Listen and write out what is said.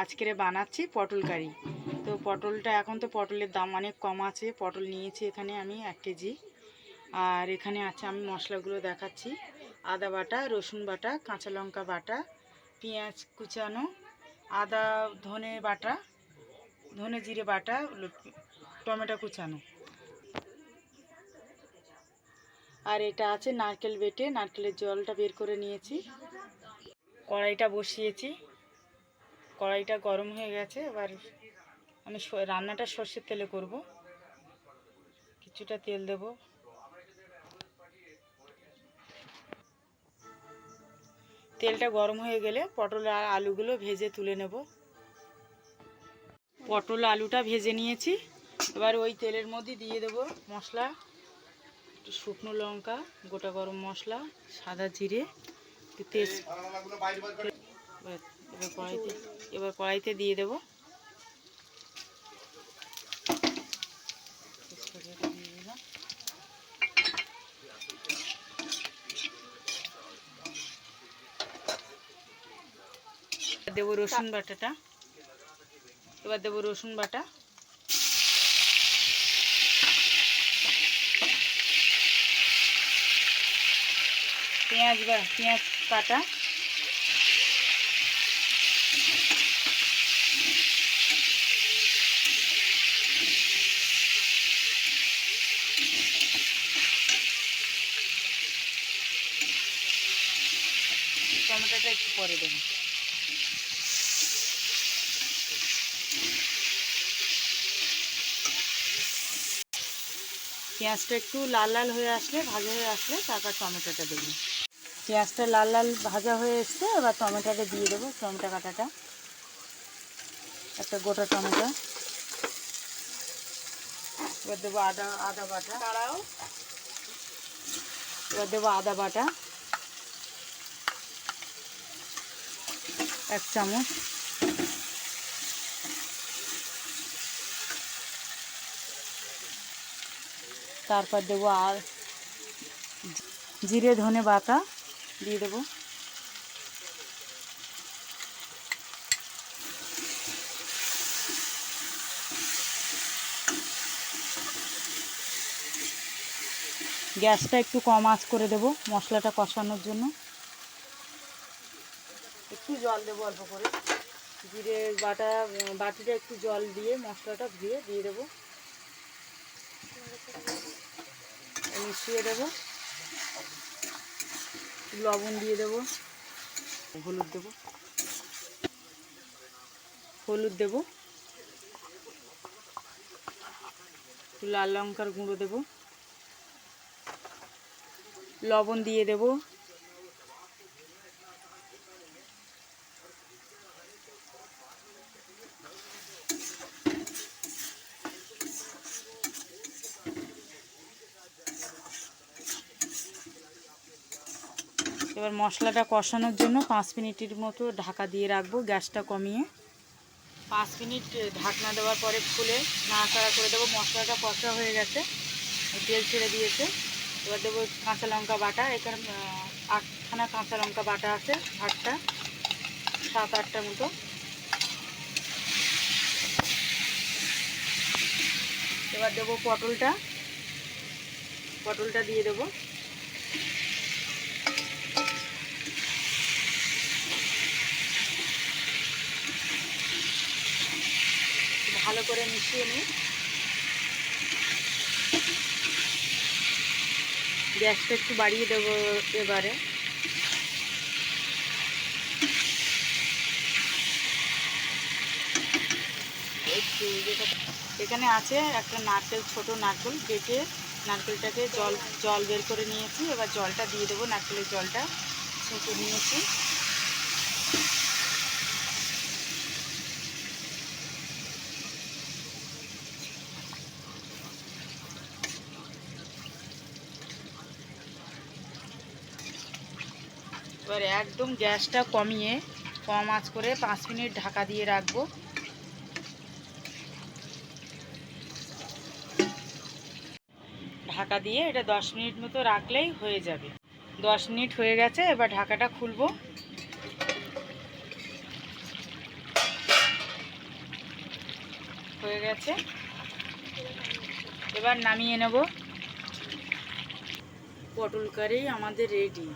আজকের বানাচ্ছি পটল কারি। তো পটলটা এখন তো পটলের দাম অনেক কম আছে, পটল নিয়েছি এখানে আমি এক কেজি। আর এখানে আছে আমি মশলাগুলো দেখাচ্ছি। আদা বাটা, রসুন বাটা, কাঁচা লঙ্কা বাটা, পেঁয়াজ কুচানো, আদা ধনে বাটা, ধনে জিরে বাটা টমেটো কুচানো। আর এটা আছে নারকেল বেটে, নারকেলের জলটা বের করে নিয়েছি। কড়াইটা বসিয়েছি। কড়াইটা গরম হয়ে গেছে এবার আমি রান্নাটা সর্ষের তেলে করব কিছুটা তেল দেব তেলটা গরম হয়ে গেলে পটল আর আলুগুলো ভেজে তুলে নেব পটল আলুটা ভেজে নিয়েছি এবার ওই তেলের মধ্যে দিয়ে দেব মশলা একটু শুকনো লঙ্কা গোটা গরম মশলা সাদা জিরে তেজ এবার কড়াইতে এবার কড়াইতে দিয়ে দেবো। দেবো রসুন বাটাটা। এবার দেবো রসুন বাটা। পেঁয়াজ বা, পেঁয়াজ কাটা। টমেটোটা একটু পরে দেবো। পেঁয়াজটা একটু লাল লাল হয়ে আসলে ভাজা হয়ে আসলে তারপর টমেটোটা দেবো। পেঁয়াজটা লাল লাল ভাজা হয়ে এসছে এবার টমেটোটা দিয়ে দেবো টমেটো কাটাটা। একটা গোটা টমেটো। এবার দেবো আদা আদা বাটা। তারাও এবার দেবো আদা বাটা। এক চামচ। তারপর দেবো আর জিরে ধনে বাটা। দিয়ে দেবো। গ্যাসটা একটু কম আঁচ করে দেবো মশলাটা কষানোর জন্য। একটু জল দেবো অল্প করে। জিরে বাটা, বাটিটা একটু জল দিয়ে, মশলাটা ধুয়ে দিয়ে দেবো। মিশিয়ে দেবো। লবণ দিয়ে দেব। হলুদ দেব। হলুদ দেব। লাল লঙ্কার গুঁড়ো দেব। লবণ দিয়ে দেবো। এবার মশলাটা কষানোর জন্য পাঁচ মিনিটের মতো ঢাকা দিয়ে রাখব গ্যাসটা কমিয়ে। পাঁচ মিনিট ঢাকনা দেওয়ার পরে খুলে নাড়াচাড়া করে দেবো। মশলাটা কষা হয়ে গেছে, তেল ছেড়ে দিয়েছে। এবার দেবো কাঁচা লঙ্কা বাটা। এখানে আটখানা কাঁচা লঙ্কা বাটা আছে, আটটা, সাত আটটা মতো। এবার দেবো পটলটা পটলটা দিয়ে দেবো। ভালো করে মিশিয়ে নিই। গ্যাসটা একটু বাড়িয়ে দেবো এবারে। এখানে আছে একটা নারকেল, ছোট নারকেল বেটে নারকেলটাকে জল জল বের করে নিয়েছি। এবার জলটা দিয়ে দেবো, নারকেলের জলটা ছেঁকে নিয়েছি। এবার একদম গ্যাসটা কমিয়ে কম আঁচ করে পাঁচ মিনিট ঢাকা দিয়ে রাখব। ঢাকা দিয়ে এটা দশ মিনিট মতো রাখলেই হয়ে যাবে। দশ মিনিট হয়ে গেছে, এবার ঢাকাটা খুলবো। হয়ে গেছে। এবার নামিয়ে নেব। পটল কারি আমাদের রেডি